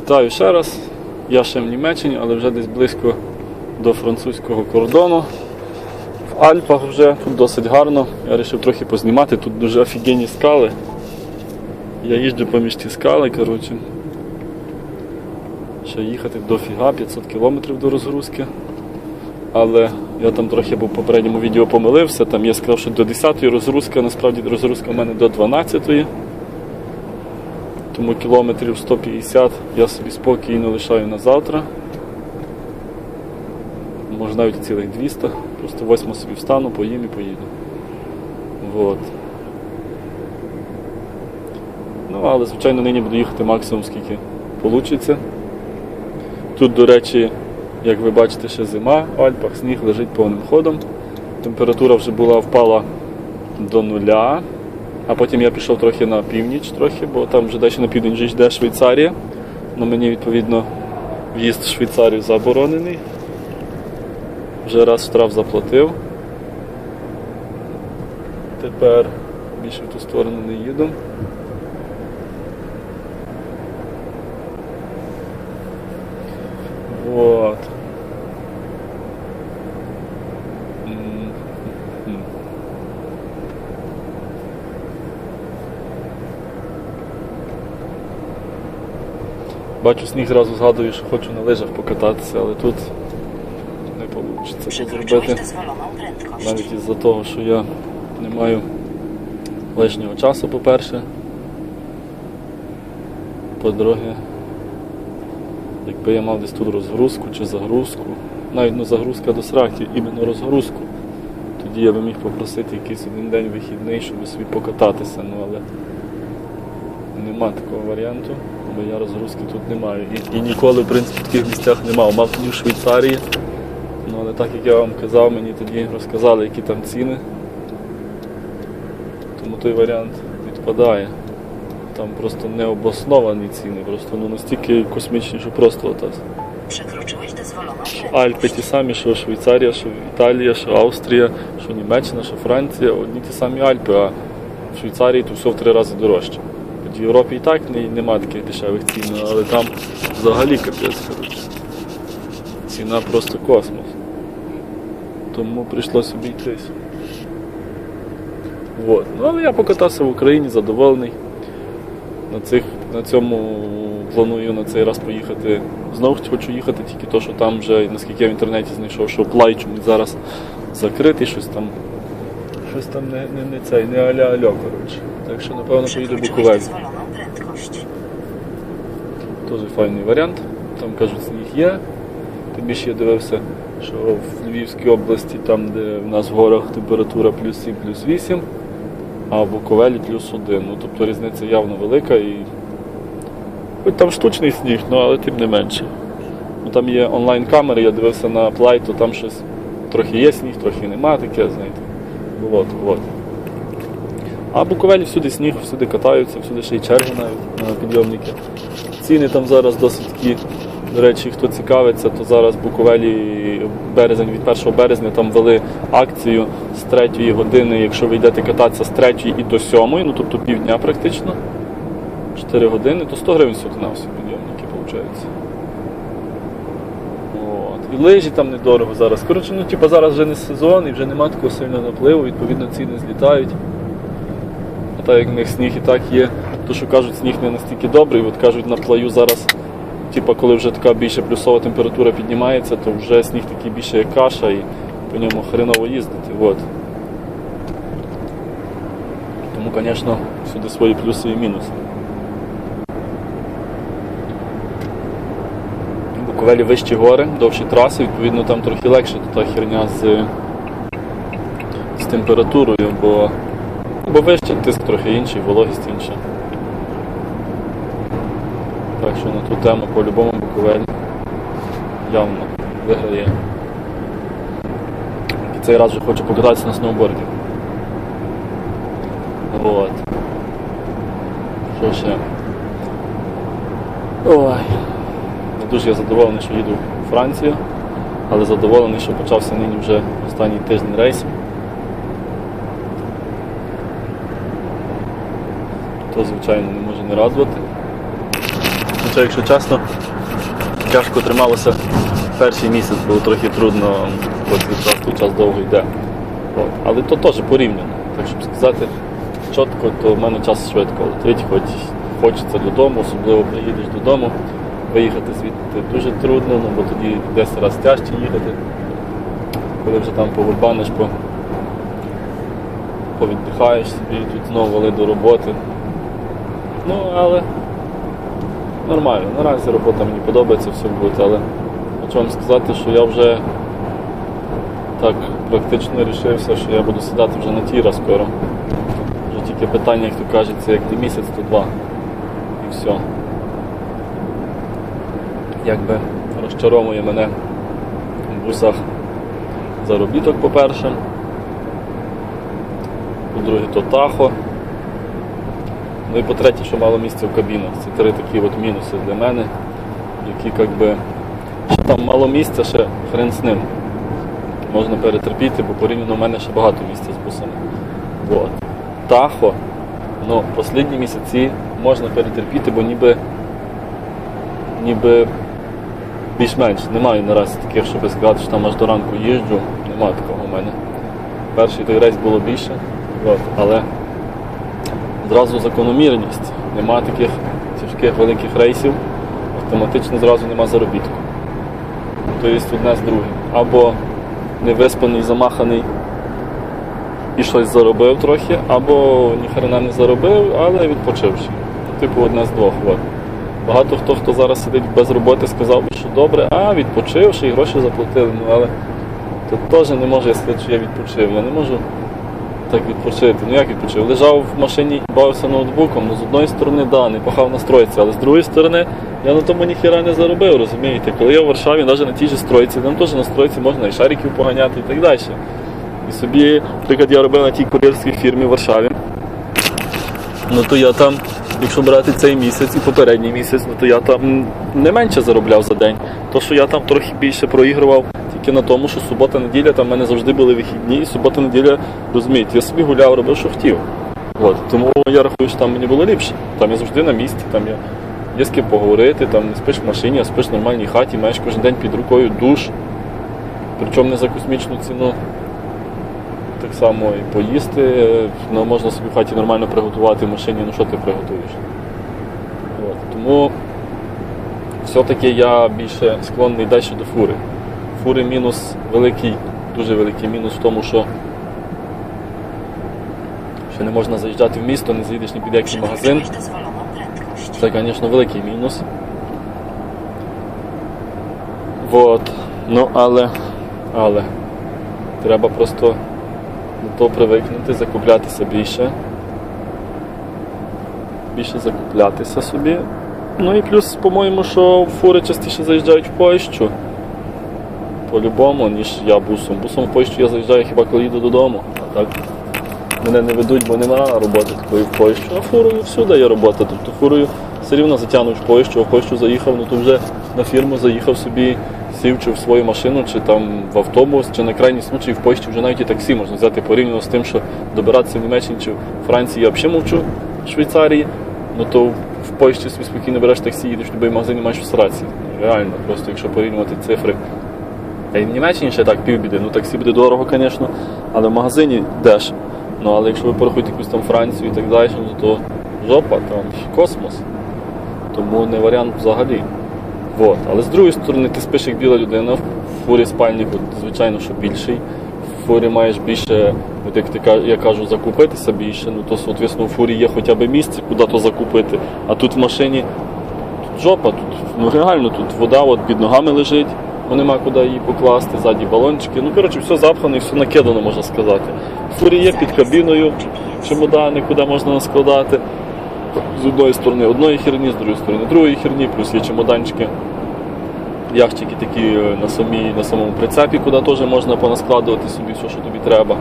Вітаю ще раз. Я ще в Німеччині, але вже десь близько до французького кордону. В Альпах вже тут досить гарно. Я вирішив трохи познімати. Тут дуже офігенні скали. Я їжджу поміж ті скали, коротше. Ще їхати дофіга, 500 кілометрів до розгрузки. Але я там трохи був в попередньому відео помилився. Там я сказав, що до 10-ї розгрузка, насправді розгрузка в мене до 12-ї. Тому кілометрів 150 я собі спокійно лишаю на завтра. Може навіть цілих 200. Просто восьмо собі встану, поїм і поїду. Вот. Ну, але звичайно нині буду їхати максимум скільки вийде. Тут, до речі, як ви бачите, ще зима в Альпах, сніг лежить повним ходом. Температура вже була впала до нуля. А потім я пішов трохи на північ, трохи, бо там вже далі на південь вже йде Швейцарія. Ну мені відповідно в'їзд в Швейцарію заборонений. Вже раз штраф заплатив. Тепер більше в ту сторону не їду. Вот. Бачу сніг зразу згадую, що хочу на лижах покататися, але тут не вийде це зробити. Навіть із-за того, що я не маю лишнього часу, по-перше. По-друге, якби я мав десь тут розгрузку чи загрузку, навіть ну, загрузка до сраки, іменно розгрузку, тоді я би міг попросити якийсь один день вихідний, щоб собі покататися, ну але нема такого варіанту, бо я розгрузки тут не маю. І, і ніколи, в принципі, в таких місцях не мав. Мав тоді в Швейцарії. Ну, але так як я вам казав, мені тоді розказали, які там ціни. Тому той варіант відпадає. Там просто необосновані ціни, просто ну, настільки космічні, що просто dozwoloną Альпи ті самі, що Швейцарія, що Італія, що Австрія, що Німеччина, що Франція, одні ті самі Альпи, а в Швейцарії то все в три рази дорожче. В Європі і так не, нема таких дешевих цін, але там взагалі капець. Ціна просто космос. Тому прийшлося обійтись. Вот. Ну, але я покатався в Україні, задоволений. На, цих, на цьому планую на цей раз поїхати. Знову хочу їхати, тільки то, що там вже, наскільки я в інтернеті знайшов, що плай чомусь зараз закритий, щось там. Щось там не, не, не цей, не аля альо, коротше. Так що напевно поїду Буковель. Теж файний варіант. Там кажуть, сніг є. Тим більше я дивився, що в Львівській області, там, де в нас в горах температура плюс 7, плюс 8, а в Буковелі плюс 1. Ну, тобто різниця явно велика і. Хоч там штучний сніг, ну, але тим не менше. Ну, там є онлайн-камери, я дивився на плай, то там щось трохи є сніг, трохи нема, таке, знаєте. Вот, вот. А Буковелі всюди сніг, всюди катаються, всюди ще й черги навіть на підйомники. Ціни там зараз досить такі. До речі, хто цікавиться, то зараз Буковелі березень від 1 березня там ввели акцію з 3 години, якщо ви йдете кататися з 3 і до 7, ну тобто півдня практично. 4 години, то 100 гривень сюди на всі підйомники, виходить. І лижі там недорого зараз. Коротше, ну типу зараз вже не сезон і вже нема такого сильного напливу, відповідно ціни злітають. А так як в них сніг і так є, то що кажуть, сніг не настільки добрий, от кажуть на плаю зараз, типу, коли вже така більше плюсова температура піднімається, то вже сніг такий більше як каша і по ньому хреново їздити. От. Тому, звісно, всюди свої плюси і мінуси. В Буковелі вищі гори, довші траси, відповідно там трохи легше та херня з, з температурою, бо Бо вище тиск трохи інший, вологість інша. Так що на ту тему по-любому Буковель явно виграє. І цей раз вже хочу покататися на сноуборді. От. Що ще? Ой. Дуже я задоволений, що їду у Францію, але задоволений, що почався нині вже останній тиждень рейс. То, звичайно, не може не радувати. Хоча, якщо чесно, тяжко трималося перший місяць, було трохи трудно, бо той час довго йде. От. Але то теж порівняно. Так щоб сказати чітко, то в мене час швидко летить, хоч хочеться додому, особливо приїдеш додому. Виїхати звідти дуже трудно, ну, бо тоді десь раз тяжче їхати. Коли вже там повибаниш, по, повіддихаєш собі, тут знову вали до роботи. Ну, але нормально. Наразі робота мені подобається, все буде, але хочу вам сказати, що я вже так практично рішився, що я буду сідати вже на тіра скоро. Вже тільки питання, як то кажеться, як не місяць, то два. І все. Якби розчаровує мене в бусах заробіток, по-перше. По-друге, то тахо. Ну і по-третє, що мало місця в кабінах. Це три такі от мінуси для мене, які якби що там мало місця, ще хрен з ним. Можна перетерпіти, бо порівняно в мене ще багато місця з бусами. От. Тахо, ну, останні місяці можна перетерпіти, бо ніби ніби більш-менш немає наразі таких, щоб сказати, що там аж до ранку їжджу. Немає такого в мене. Перший той рейс було більше, але зразу закономірність. Нема таких тяжких великих рейсів, автоматично зразу нема заробітку. Тобто одне з другим. Або невиспаний, замаханий і щось заробив трохи, або ніхрена не заробив, але відпочивши. Типу одне з двох. От. Багато хто, хто зараз сидить без роботи, сказав би, що добре, а відпочивши і гроші заплатили. Ну але тут теж не можу я сказати, що я відпочив. Я не можу так відпочити. Ну як відпочив? Лежав в машині і бавився ноутбуком. Ну з одної сторони, да, не пахав на стройці, але з другої сторони я на тому ніхіра не заробив, розумієте? Коли я в Варшаві, навіть на тій же стройці, там теж на стройці можна і шариків поганяти і так далі. І собі, наприклад, я робив на тій кур'єрській фірмі в Варшаві. Ну то я там, якщо брати цей місяць і попередній місяць, ну то я там не менше заробляв за день. То, що я там трохи більше проігрував тільки на тому, що субота-неділя там в мене завжди були вихідні, і субота-неділя, розумієте, я собі гуляв, робив, що хотів. От. Тому я рахую, що там мені було ліпше. Там я завжди на місці, там я є з ким поговорити, там не спиш в машині, а спиш в нормальній хаті, маєш кожен день під рукою душ, причому не за космічну ціну. Так само і поїсти, ну, можна собі в хаті нормально приготувати в машині, ну що ти приготуєш. От. Тому все-таки я більше склонний далі до фури. Фури мінус великий, дуже великий мінус в тому, що ще не можна заїжджати в місто, не заїдеш ні під який магазин. Це, звісно, великий мінус. Вот. Ну, але, але треба просто до того привикнути, закуплятися більше. Більше закуплятися собі. Ну і плюс, по-моєму, що фури частіше заїжджають в Польщу. По-любому, ніж я бусом. Бусом в Польщу я заїжджаю хіба коли їду додому. А так мене не ведуть, бо нема роботи такої в Польщу. А фурою всюди є робота. Тобто фурою все рівно затягнуть в Польщу, а в Польщу заїхав, ну то вже на фірму заїхав собі, сів чи в свою машину, чи там в автобус, чи на крайній случай в Польщі вже навіть і таксі можна взяти порівняно з тим, що добиратися в Німеччині чи в Франції, я взагалі мовчу в Швейцарії, ну то в Польщі собі спокійно береш таксі, їдеш в будь-який магазин і маєш всраці. Реально, просто якщо порівнювати цифри. А і в Німеччині ще так півбіди. Ну таксі буде дорого, звісно, але в магазині деш. Ну але якщо ви порахуєте якусь там Францію і так далі, ну то жопа, там космос. Тому не варіант взагалі. Вот. Але з другої сторони, ти спиш як біла людина, в фурі спальник, от, звичайно, що більший. В фурі маєш більше, от як ти я кажу, закупитися більше, ну то, соответственно, в фурі є хоча б місце, куди то закупити. А тут в машині тут жопа, тут ну реально тут вода от під ногами лежить, бо нема куди її покласти, ззаді балончики. Ну, коротше, все запхано і все накидано, можна сказати. В фурі є під кабіною чемодани, куди можна наскладати. З одної сторони одної херні, з другої сторони другої херні, плюс є чемоданчики, ящики такі е, на, самій, на самому прицепі, куди теж можна понаскладувати собі все, що тобі треба.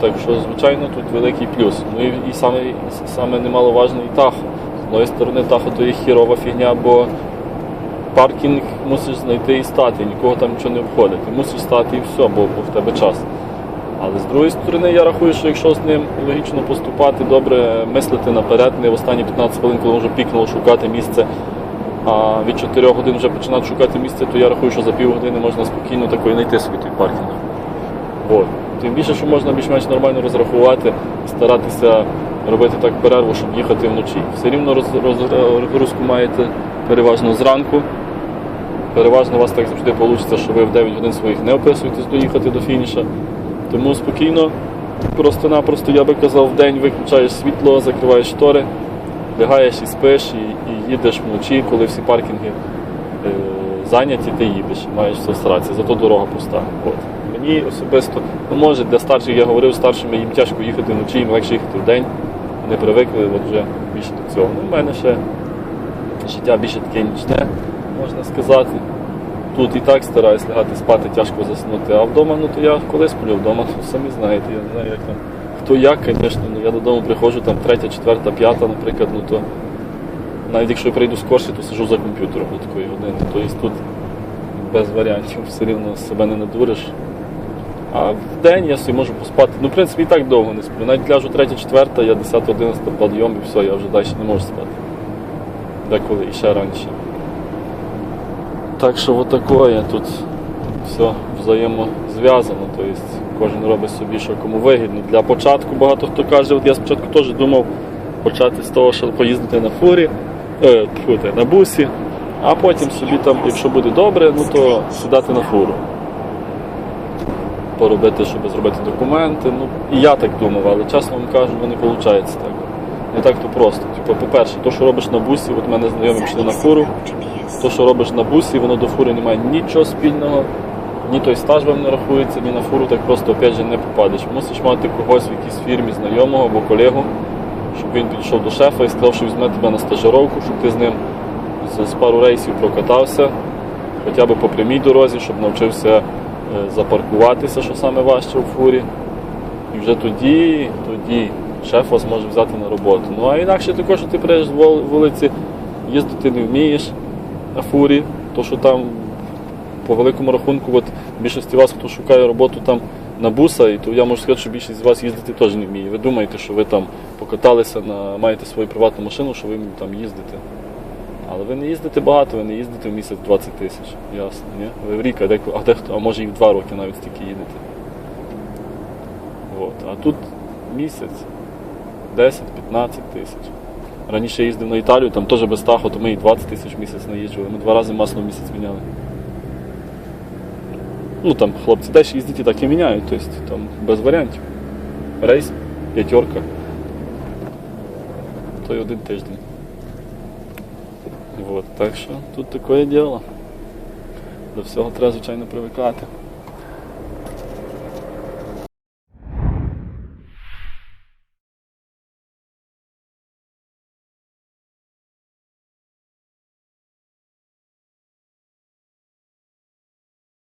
Так що, звичайно, тут великий плюс. Ну і, і саме, саме немаловажний тахо. З одної сторони, тахо то є хірова фігня, бо паркінг мусиш знайти і стати, нікого там нічого не обходить. Ти мусиш стати і все, бо, бо в тебе час. З другої сторони, я рахую, що якщо з ним логічно поступати, добре мислити наперед, не в останні 15 хвилин, коли вже пікнуло шукати місце, а від 4 годин вже починати шукати місце, то я рахую, що за півгодини можна спокійно такої знайти собі той паркінг. От. Тим більше, що можна більш-менш нормально розрахувати, старатися робити так перерву, щоб їхати вночі. Все рівно роз, роз, розгрузку маєте переважно зранку. Переважно у вас так завжди вийде, що ви в 9 годин своїх не описуєтесь доїхати до фініша. Тому спокійно, просто-напросто, я би казав, в день виключаєш світло, закриваєш штори, лягаєш і спиш, і, і їдеш вночі, коли всі паркінги е, зайняті, ти їдеш, маєш все старатися, зато дорога пуста. От. Мені особисто, ну може для старших, я говорив старшим, їм тяжко їхати вночі, їм легше їхати в день. Вони привикли от вже більше до цього. Ну, в мене ще життя більше таке нічне, можна сказати. Тут і так стараюсь лягати спати, тяжко заснути. А вдома, ну то я коли сплю вдома, то самі знаєте, я не знаю, як там. Хто як, звісно, ну я додому приходжу там третя, четверта, п'ята, наприклад, ну то навіть якщо я прийду скорше, то сижу за комп'ютером до такої години. Тобто тут без варіантів все рівно себе не надуриш. А в день я собі можу поспати. Ну, в принципі, і так довго не сплю. Навіть ляжу третя, четверта, я 10, 11 подйом і все, я вже далі не можу спати. Деколи і ще раніше. Так що отакое тут все взаємозв'язано. Тобто кожен робить собі, що кому вигідно. Для початку багато хто каже, от я спочатку теж думав почати з того, що поїздити на фурі, е, на бусі, а потім собі там, якщо буде добре, ну то сідати на фуру. Поробити, щоб зробити документи. Ну, і я так думав, але чесно вам кажу, ну, не виходить так. Не так то просто. Типу, по-перше, то, що робиш на бусі, от мене знайомі пішли на фуру. То, що робиш на бусі, воно до фури не має нічого спільного, ні той стаж вам не рахується, ні на фуру так просто опять же не попадеш. Мусиш мати когось в якійсь фірмі знайомого або колегу, щоб він підійшов до шефа і сказав, що візьме тебе на стажировку, щоб ти з ним з, пару рейсів прокатався, хоча б по прямій дорозі, щоб навчився е, запаркуватися, що саме важче у фурі. І вже тоді, тоді шеф вас може взяти на роботу. Ну а інакше також, що ти приїдеш з вулиці, їздити не вмієш на фурі, то що там по великому рахунку, от більшості вас, хто шукає роботу там на буса, і то я можу сказати, що більшість з вас їздити теж не вміє. Ви думаєте, що ви там покаталися на маєте свою приватну машину, що ви там їздите. Але ви не їздите багато, ви не їздите в місяць 20 тисяч. Ясно, ні? Ви в рік, а дехто, а дехто, а може і в два роки навіть стільки їдете. От. А тут місяць 10-15 тисяч. Раніше їздив на Італію, там теж без таху, то ми і 20 тисяч в місяць наїжджували. Ми два рази масло в місяць міняли. Ну там хлопці далі їздять і так і міняють, тобто там без варіантів. Рейс, п'ятерка. То й один тиждень. Вот, так що тут таке діло. До всього треба, звичайно, привикати.